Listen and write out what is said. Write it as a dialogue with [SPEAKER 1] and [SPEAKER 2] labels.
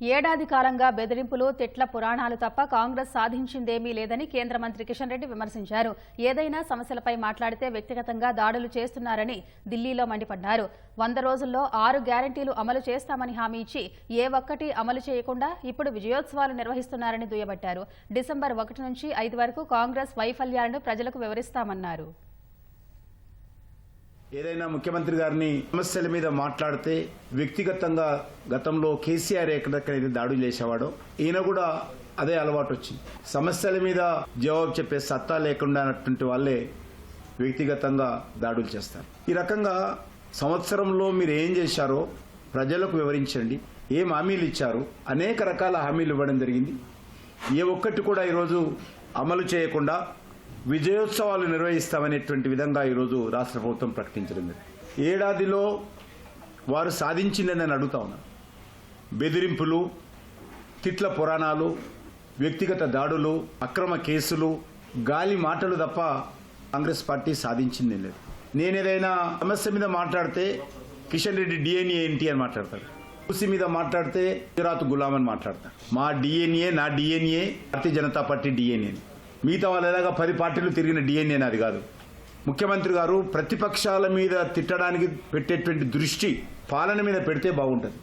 [SPEAKER 1] ఏడాది కాలంగా బెదిరింపులు తిట్ల పురాణాలు తప్ప కాంగ్రెస్ సాధించిందేమీ లేదని కేంద్ర మంత్రి కిషన్ రెడ్డి విమర్శించారు. ఏదైనా సమస్యలపై మాట్లాడితే వ్యక్తిగతంగా దాడులు చేస్తున్నారని ఢిల్లీలో మండిపడ్డారు. వంద రోజుల్లో ఆరు గ్యారంటీలు అమలు చేస్తామని హామీ ఇచ్చి ఏ ఒక్కటి అమలు చేయకుండా ఇప్పుడు విజయోత్సవాలు నిర్వహిస్తున్నారని దుయ్యబట్టారు. డిసెంబర్ ఒకటి నుంచి ఐదు వరకు కాంగ్రెస్ వైఫల్యాలను ప్రజలకు వివరిస్తామన్నారు.
[SPEAKER 2] ఏదైనా ముఖ్యమంత్రి గారిని సమస్యల మీద మాట్లాడితే వ్యక్తిగతంగా గతంలో కేసీఆర్ ఎక్కడెక్కడైతే దాడులు చేసేవాడో ఈయన కూడా అదే అలవాటు వచ్చింది. సమస్యల మీద జవాబు చెప్పే సత్తా లేకుండా అన్నటువంటి వాళ్ళే వ్యక్తిగతంగా దాడులు చేస్తారు. ఈ రకంగా సంవత్సరంలో మీరు ఏం చేశారో ప్రజలకు వివరించండి. ఏం హామీలు ఇచ్చారు? అనేక రకాల హామీలు ఇవ్వడం జరిగింది. ఏ ఒక్కటి కూడా ఈరోజు అమలు చేయకుండా విజయోత్సవాలు నిర్వహిస్తామనేటువంటి విధంగా ఈరోజు రాష్ట్ర ప్రభుత్వం ప్రకటించడం ఏడాదిలో వారు సాధించిందని నేను అడుగుతా ఉన్నాను బెదిరింపులు తిట్ల పురాణాలు వ్యక్తిగత దాడులు అక్రమ కేసులు గాలి మాటలు తప్ప కాంగ్రెస్ పార్టీ సాధించింది లేదు. నేను సమస్య మీద మాట్లాడితే కిషన్ రెడ్డి డిఎన్ఏ ఏంటి అని మాట్లాడతాడు కుసి మీద మాట్లాడితే గుజరాత్ గులాం అని మాట్లాడతారు. మా డిఎన్ఏ నా DNA Bharatiya Janata party DNA మిగతా వాళ్ళు ఎలాగా పది పార్టీలు తిరిగిన డిఎన్ఏ అది కాదు. ముఖ్యమంత్రి గారు ప్రతిపక్షాల మీద తిట్టడానికి పెట్టేటువంటి దృష్టి పాలన మీద పెడితే బాగుంటుంది.